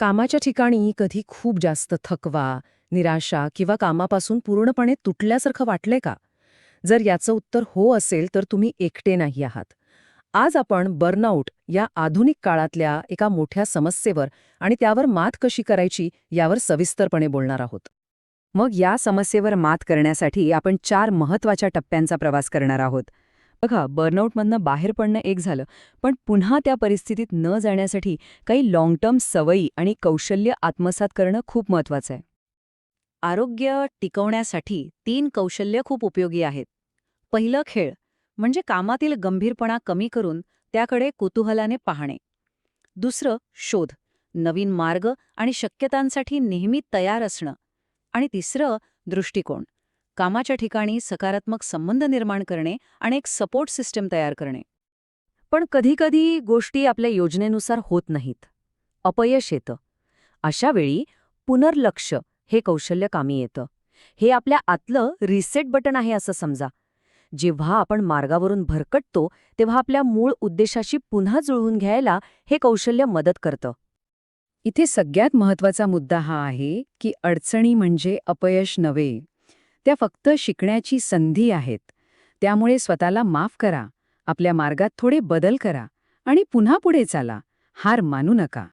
कामाच्या ठिकाणी कधी खूप जास्त थकवा निराशा किंवा कामापासून पूर्णपणे तुटल्यासारखं वाटलंय का? जर याचं उत्तर हो असेल तर तुम्ही एकटे नाही आहात. आज आपण बर्नआउट या आधुनिक काळातल्या एका मोठ्या समस्येवर आणि त्यावर मात कशी करायची यावर सविस्तरपणे बोलणार आहोत. मग या समस्येवर मात करण्यासाठी आपण चार महत्त्वाच्या टप्प्यांचा प्रवास करणार आहोत. बघा बर्नआउटमधनं बाहेर पडणं एक झालं. पण पुन्हा त्या परिस्थितीत न जाण्यासाठी काही लाँग टर्म सवयी आणि कौशल्य आत्मसात करणं खूप महत्वाचं आहे. आरोग्य टिकवण्यासाठी तीन कौशल्य खूप उपयोगी आहेत. पहिलं खेळ म्हणजे कामातील गंभीरपणा कमी करून त्याकडे कुतूहलाने पाहणे. दुसरं शोध नवीन मार्ग आणि शक्यतांसाठी नेहमी तयार असणं. आणि तिसरं दृष्टिकोन. कामाच्या ठिकाणी सकारात्मक संबंध निर्माण करणे आणि एक सपोर्ट सिस्टम तयार करणे. पण कधीकधी गोष्टी आपल्या योजनेनुसार होत नाहीत. अपयश येतं. अशा वेळी पुनर्लक्ष हे कौशल्य कामी येतं. हे आपल्या आतलं रिसेट बटन आहे असं समजा. जेव्हा आपण मार्गावरून भरकटतो तेव्हा आपल्या मूळ उद्देशाशी पुन्हा जुळवून घ्यायला हे कौशल्य मदत करतं. इथे सगळ्यात महत्त्वाचा मुद्दा हा आहे की अडचणी म्हणजे अपयश नव्हे. त्या फक्त शिकण्याची संधी आहेत. त्यामुळे स्वतःला माफ करा. आपल्या मार्गात थोडे बदल करा. आणि पुन्हा पुढे चाला. हार मानू नका.